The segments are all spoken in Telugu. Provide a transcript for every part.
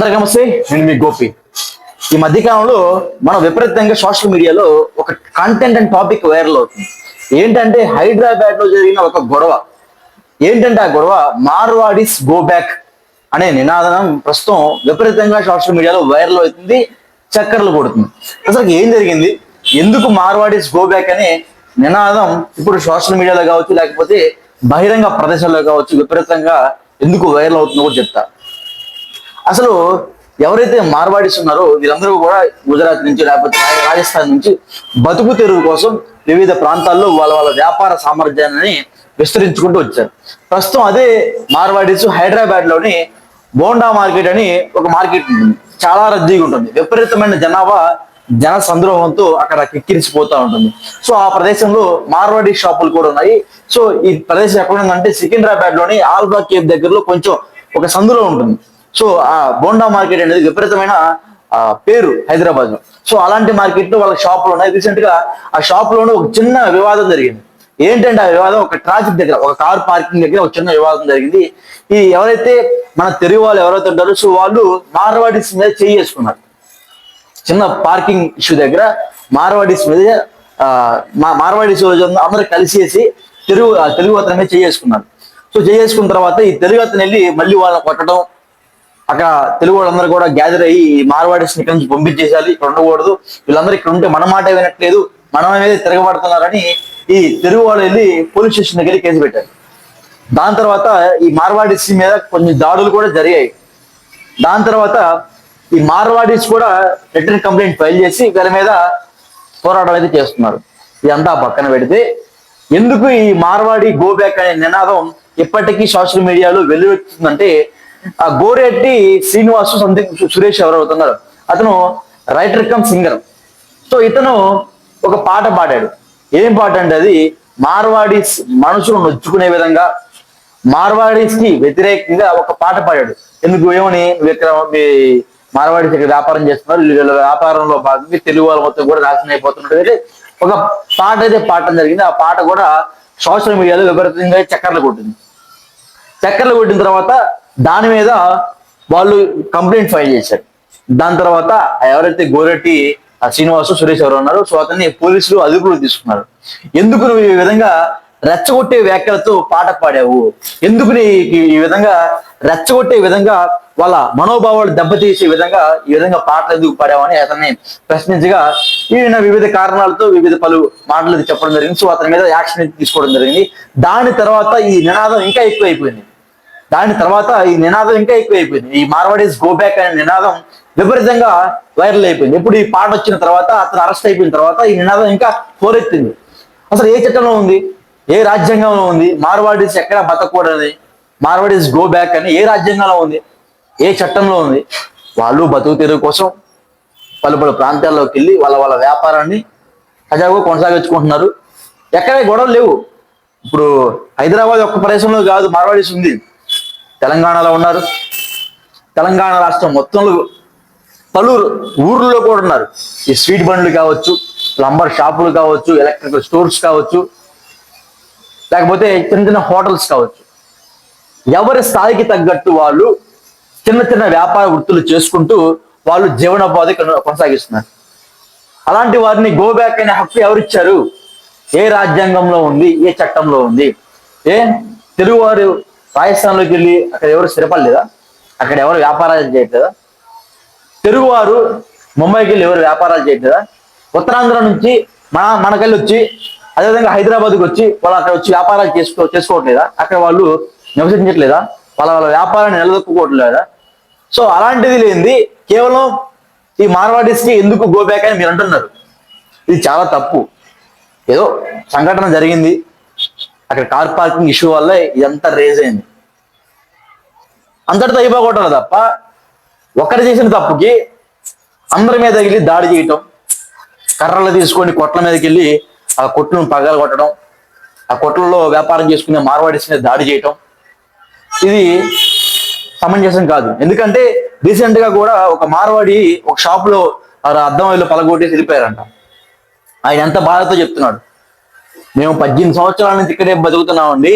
అందరికీ నమస్తే నేను మీ గోపి. ఈ మధ్యకాలంలో మనం విపరీతంగా సోషల్ మీడియాలో ఒక కంటెంట్ అండ్ టాపిక్ వైరల్ అవుతుంది. ఏంటంటే హైదరాబాద్లో జరిగిన ఒక గొడవ. ఏంటంటే ఆ గొడవ మార్వాడిస్ గో బ్యాక్ అనే నినాదం ప్రస్తుతం విపరీతంగా సోషల్ మీడియాలో వైరల్ అవుతుంది చక్కర్లు కొడుతుంది. అసలు ఏం జరిగింది? ఎందుకు మార్వాడిస్ గో బ్యాక్ అనే నినాదం ఇప్పుడు సోషల్ మీడియాలో కావచ్చు లేకపోతే బహిరంగ ప్రదేశాల్లో కావచ్చు విపరీతంగా ఎందుకు వైరల్ అవుతుందో కూడా చెప్తా. అసలు ఎవరైతే మార్వాడీస్ ఉన్నారో వీళ్ళందరూ కూడా గుజరాత్ నుంచి లేకపోతే రాజస్థాన్ నుంచి బతుకు తెరువు కోసం వివిధ ప్రాంతాల్లో వాళ్ళ వాళ్ళ వ్యాపార సామర్థ్యాన్ని విస్తరించుకుంటూ వచ్చారు. ప్రస్తుతం అదే మార్వాడీస్ హైదరాబాద్లోని బోండా మార్కెట్ అని ఒక మార్కెట్ ఉంటుంది. చాలా రద్దీగా ఉంటుంది. విపరీతమైన జనాభా జన సంద్రోహంతో అక్కడ కిక్కిరిసిపోతూ ఉంటుంది. సో ఆ ప్రదేశంలో మార్వాడి షాపులు కూడా ఉన్నాయి. సో ఈ ప్రదేశం ఎక్కడ ఉందంటే సికింద్రాబాద్లోని ఆల్బా కేవ్ దగ్గరలో కొంచెం ఒక సందులో ఉంటుంది. సో ఆ బోండా మార్కెట్ అనేది విపరీతమైన ఆ, పేరు హైదరాబాద్లో సో అలాంటి మార్కెట్లో వాళ్ళ షాపులు ఉన్నాయి. రీసెంట్గా ఆ షాప్లోనే ఒక చిన్న వివాదం జరిగింది. ఏంటంటే ఆ వివాదం ఒక ట్రాఫిక్ దగ్గర ఒక కార్ పార్కింగ్ దగ్గర ఒక చిన్న వివాదం జరిగింది. ఈ ఎవరైతే మన తెలుగు వాళ్ళు ఎవరైతే ఉంటారో సో వాళ్ళు మార్వాడీస్ మీద చేయి చేసుకున్నారు చిన్న పార్కింగ్ ఇష్యూ దగ్గర మార్వాడీస్ మీద మా మార్వాడీస్ రోజు అందరూ కలిసేసి తెలుగు ఆ తెలుగు అతని మీద చేసుకున్నారు సో చేసుకున్న తర్వాత ఈ తెలుగు అతను వెళ్ళి మళ్ళీ వాళ్ళని కొట్టడం అక్కడ తెలుగు వాళ్ళందరూ కూడా గ్యాదర్ అయ్యి ఈ మార్వాడీస్ ఇక్కడ నుంచి పంపించేసాలి ఇక్కడ ఉండకూడదు. వీళ్ళందరూ ఇక్కడ ఉంటే మన మాట వినట్లేదు. మన తిరగబడుతున్నారని ఈ తెలుగు వాళ్ళు వెళ్ళి పోలీస్ స్టేషన్ దగ్గర కేసు పెట్టారు. దాని తర్వాత ఈ మార్వాడీస్ మీద కొన్ని దాడులు కూడా జరిగాయి. దాని తర్వాత ఈ మార్వాడీస్ కూడా రిటర్న్ కంప్లైంట్ ఫైల్ చేసి వీళ్ళ మీద పోరాటం అయితే చేస్తున్నారు. ఇదంతా పక్కన పెడితే ఎందుకు ఈ మార్వాడి గో బ్యాక్ అనే నినాదం ఇప్పటికీ సోషల్ మీడియాలో వెలువెత్తుందంటే ఆ గోరెడ్డి శ్రీనివాసు సందీప్ సురేష్ ఎవరు అవుతున్నారు అతను రైటర్ కమ్ సింగర్ సో ఇతను ఒక పాట పాడాడు. ఏం పాట అంటే అది? మార్వాడీస్ మనసును నొచ్చుకునే విధంగా మార్వాడీస్కి వ్యతిరేకంగా ఒక పాట పాడాడు. ఎందుకు ఏమని? విక్రమ మీ మార్వాడీస్ ఇక్కడ వ్యాపారం చేస్తున్నారు వీళ్ళ వ్యాపారంలో భాగంగా తెలుగు వాళ్ళు మొత్తం కూడా నాశనం అయిపోతున్నారు ఒక పాట అయితే పాడటం జరిగింది. ఆ పాట కూడా సోషల్ మీడియాలో విపరీతంగా చక్కర్లు కొట్టింది. చక్కర్లు కొట్టిన తర్వాత దాని మీద వాళ్ళు కంప్లైంట్ ఫైల్ చేశారు. దాని తర్వాత ఎవరైతే గోరెట్టి ఆ శ్రీనివాసు సురేష్ ఎవరు ఉన్నారో సో అతన్ని పోలీసులు అదుపులు తీసుకున్నారు. ఎందుకు నువ్వు ఈ విధంగా రెచ్చగొట్టే వ్యాఖ్యలతో పాట పాడావు? ఎందుకు నీ ఈ- విధంగా రెచ్చగొట్టే విధంగా వాళ్ళ మనోభావాలు దెబ్బతీసే విధంగా ఈ విధంగా పాటలు ఎందుకు అని అతన్ని ప్రశ్నించగా ఈయన వివిధ కారణాలతో వివిధ పలు మాటలు చెప్పడం జరిగింది. సో అతని మీద యాక్షన్ తీసుకోవడం జరిగింది. దాని తర్వాత ఈ నినాదం ఇంకా ఎక్కువైపోయింది. దాని తర్వాత ఈ నినాదం ఇంకా ఎక్కువైపోయింది. ఈ మార్వాడీస్ గో బ్యాక్ అనే నినాదం విపరీతంగా వైరల్ అయిపోయింది. ఇప్పుడు ఈ పాట వచ్చిన తర్వాత అతను అరెస్ట్ అయిపోయిన తర్వాత ఈ నినాదం ఇంకా పోరెత్తింది అసలు ఏ చట్టంలో ఉంది? ఏ రాజ్యాంగంలో ఉంది? మార్వాడీస్ ఎక్కడ బతకూడదని? మార్వాడీస్ గో బ్యాక్ అని ఏ రాజ్యాంగంలో ఉంది? ఏ చట్టంలో ఉంది? వాళ్ళు బతుకు తెరువు కోసం పలు పలు ప్రాంతాల్లోకి వెళ్ళి వాళ్ళ వాళ్ళ వ్యాపారాన్ని సజావుగా కొనసాగించుకుంటున్నారు. ఎక్కడ గొడవలు లేవు. ఇప్పుడు హైదరాబాద్ ఒక్క ప్రదేశంలో కాదు మార్వాడీస్ ఉంది. తెలంగాణలో ఉన్నారు. తెలంగాణ రాష్ట్రం మొత్తంలో పలువురు ఊర్లలో కూడా ఉన్నారు. ఈ స్వీట్ బండ్లు కావచ్చు ప్లంబర్ షాపులు కావచ్చు ఎలక్ట్రికల్ స్టోర్స్ కావచ్చు లేకపోతే చిన్న చిన్న హోటల్స్ కావచ్చు. ఎవరి స్థాయికి తగ్గట్టు వాళ్ళు చిన్న చిన్న వ్యాపార వృత్తులు చేసుకుంటూ వాళ్ళు జీవనోపాధి కొన- కొనసాగిస్తున్నారు. అలాంటి వారిని గో బ్యాక్ అనే హక్కు ఎవరిచ్చారు? ఏ రాజ్యాంగంలో ఉంది? ఏ చట్టంలో ఉంది? ఏ? తెలుగువారు రాజస్థాన్లోకి వెళ్ళి అక్కడ ఎవరు స్థిరపడలేదా? అక్కడ ఎవరు వ్యాపారాలు చేయట్లేదా? తెలుగువారు ముంబైకి వెళ్ళి ఎవరు వ్యాపారాలు చేయట్లేదా? ఉత్తరాంధ్ర నుంచి మన మనకెళ్ళి వచ్చి అదేవిధంగా హైదరాబాద్కి వచ్చి వాళ్ళు అక్కడ వచ్చి వ్యాపారాలు చేసుకో చేసుకోవట్లేదా? అక్కడ వాళ్ళు నివసించట్లేదా? వాళ్ళ వాళ్ళ వ్యాపారాన్ని నిలదొక్కుకోవట్లేదా? సో అలాంటిది లేనిది కేవలం ఈ మార్వాడీస్కి ఎందుకు గోబ్యాక్ అని మీరు అంటున్నారు. ఇది చాలా తప్పు. ఏదో సంఘటన జరిగింది. అక్కడ కార్ పార్కింగ్ ఇష్యూ వల్ల ఇదంతా రేజ్ అయింది. అంతటితో అయిపోకూడదు తప్ప ఒకరు చేసిన తప్పుకి అందరి మీద వెళ్ళి దాడి చేయటం కర్రలు తీసుకొని కొట్ల మీదకి వెళ్ళి ఆ కొట్లను పగల కొట్టడం ఆ కొట్లలో వ్యాపారం చేసుకునే మార్వాడిస్ మీద దాడి చేయటం ఇది సమంజసం కాదు. ఎందుకంటే రీసెంట్గా కూడా ఒక మార్వాడి ఒక షాప్లో ఆ అద్దం వీళ్ళు పలగొట్టేసి వెళ్ళిపోయారంట. ఆయన ఎంత బాధతో చెప్తున్నాడు. మేము పద్దెనిమిది సంవత్సరాల నుంచి ఇక్కడే బతుకుతున్నామండి.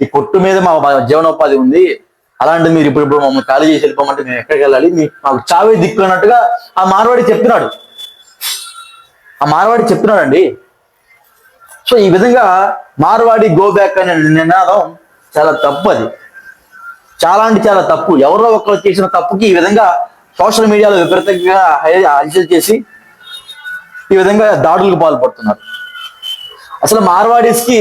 ఈ కొట్టు మీద మా జీవనోపాధి ఉంది. అలాంటి మీరు ఇప్పుడు ఇప్పుడు మమ్మల్ని ఖాళీ చేసి వెళ్ళిపోమంటే మేము ఎక్కడికి వెళ్ళాలి? మీ మాకు చావే దిక్కు అన్నట్టుగా ఆ మార్వాడి చెప్తున్నాడు. ఆ మార్వాడి చెప్తున్నాడండి. సో ఈ విధంగా మార్వాడి గో బ్యాక్ అనే నినాదం చాలా తప్పు అది. చాలా అంటే చాలా తప్పు. ఎవరో ఒకరు చేసిన తప్పుకి ఈ విధంగా సోషల్ మీడియాలో విపరీతంగా హల్చల్ చేసి ఈ విధంగా దాడులకు పాల్పడుతున్నారు. అసలు మార్వాడీస్కి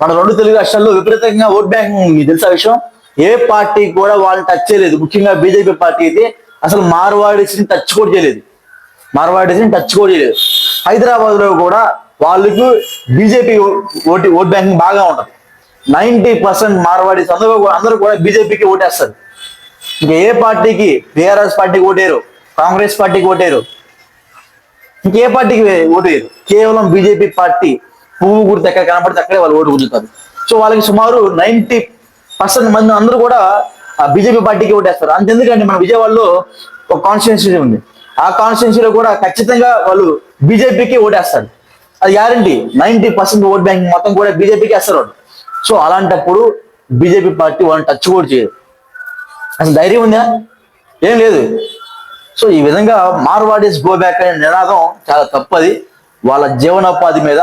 మన రెండు తెలుగు రాష్ట్రాల్లో విపరీతంగా ఓట్ బ్యాంక్ మీకు తెలుసా విషయం? ఏ పార్టీ కూడా వాళ్ళని టచ్ చేయలేదు. ముఖ్యంగా బీజేపీ పార్టీ అయితే అసలు మార్వాడీస్ని టచ్ కూడా చేయలేదు. మార్వాడీస్ని టచ్ కూడా చేయలేదు. హైదరాబాద్లో కూడా వాళ్ళకు బీజేపీ ఓటు ఓట్ బ్యాంకింగ్ బాగా ఉంటుంది. నైన్టీ పర్సెంట్ మార్వాడీస్ అందరూ కూడా- అందరూ కూడా బీజేపీకి ఓటేస్తారు. ఇంకా ఏ పార్టీకి? టీఆర్ఎస్ పార్టీకి ఓటేరు కాంగ్రెస్ పార్టీకి ఓటేరు ఇంకే పార్టీకి ఓటేరు కేవలం బీజేపీ పార్టీ. పువ్వు గుర్తు ఎక్కడ కనపడితే అక్కడే వాళ్ళు ఓటు గుర్తుతారు సో వాళ్ళకి సుమారు నైన్టీ పర్సెంట్ మంది అందరూ కూడా బీజేపీ పార్టీకి ఓటేస్తారు. అంతెందుకంటే మన విజయవాడలో ఒక కాన్స్టిట్యున్సీ ఉంది. ఆ కాన్స్టిట్యున్సీలో కూడా ఖచ్చితంగా వాళ్ళు బీజేపీకి ఓటేస్తారు. అది guarantee ninety percent vote bank మొత్తం కూడా బీజేపీకి వేస్తారు వాళ్ళు. సో అలాంటప్పుడు బీజేపీ పార్టీ వాళ్ళని టచ్ కూడా చేయదు. అసలు ధైర్యం ఉందా? ఏం లేదు. సో ఈ విధంగా మార్వాడీస్ గో బ్యాక్ అనే నినాదం చాలా తప్పది. వాళ్ళ జీవనోపాధి మీద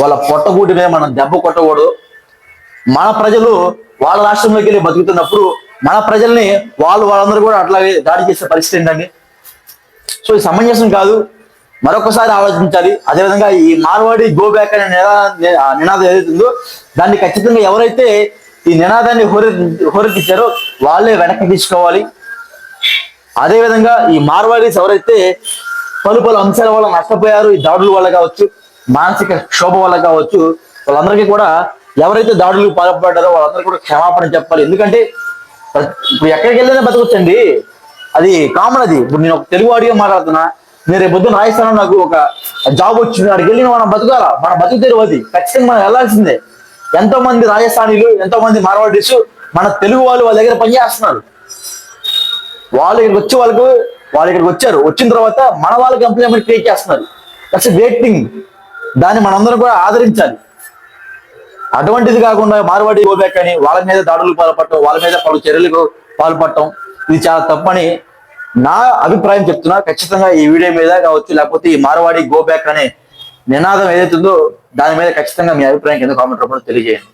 వాళ్ళ పొట్టగూటి మీద మనం దెబ్బ కొట్టకూడదు. మన ప్రజలు వాళ్ళ రాష్ట్రంలోకి వెళ్ళి బతుకుతున్నప్పుడు మన ప్రజల్ని వాళ్ళు వాళ్ళందరూ కూడా అట్లాగే దాడి చేసే పరిస్థితి ఏంటండి? సో ఇది సమంజసం కాదు. మరొకసారి ఆలోచించాలి. అదేవిధంగా ఈ మార్వాడి గో బ్యాక్ అనే నినాదం ఏదైతుందో దాన్ని ఖచ్చితంగా ఎవరైతే ఈ నినాదాన్ని హోరె హోరెత్తించారో వాళ్ళే వెనక్కి తీసుకోవాలి. అదేవిధంగా ఈ మార్వాడీస్ ఎవరైతే పలు పలు అంశాల వల్ల నష్టపోయారు ఈ దాడుల వల్ల కావచ్చు మానసిక క్షోభ వల్ల కావచ్చు వాళ్ళందరికీ కూడా ఎవరైతే దాడులకు పాల్పడ్డారో వాళ్ళందరూ కూడా క్షమాపణ చెప్పాలి. ఎందుకంటే ఇప్పుడు ఎక్కడికి వెళ్ళినా బతకొచ్చండి. అది కామన్ అది. ఇప్పుడు నేను ఒక తెలుగు వాడిగా మాట్లాడుతున్నా. నేను రేపు పొద్దున్న రాజస్థానం నాకు ఒక జాబ్ వచ్చింది. అక్కడికి వెళ్ళిన మనం బతకాల? మన బతుకు తెరువు అది. ఖచ్చితంగా మనం వెళ్ళాల్సిందే. ఎంతో మంది రాజస్థానీలు ఎంతో మంది మార్వాడీస్ మన తెలుగు వాళ్ళు వాళ్ళ దగ్గర పనిచేస్తున్నారు వాళ్ళు ఇక్కడికి వచ్చే వాళ్ళకు వాళ్ళు ఇక్కడికి వచ్చారు. వచ్చిన తర్వాత మన వాళ్ళకి ఎంప్లాయ్మెంట్ క్రియేట్ చేస్తున్నారు. దట్స్ గ్రేట్ థింగ్ దాన్ని మనందరం కూడా ఆదరించాలి. అటువంటిది కాకుండా మార్వాడి గోబ్యాక్ అని వాళ్ళ మీద దాడులు పాల్పడటం వాళ్ళ మీద పలు చర్యలకు పాల్పడటం ఇది చాలా తప్పని నా అభిప్రాయం చెప్తున్నా. ఖచ్చితంగా ఈ వీడియో మీద కావచ్చు లేకపోతే ఈ మార్వాడి గో బ్యాక్ అనే నినాదం ఏదైతుందో దాని మీద ఖచ్చితంగా మీ అభిప్రాయం కింద కామెంట్ రూపంలో తెలియజేయండి.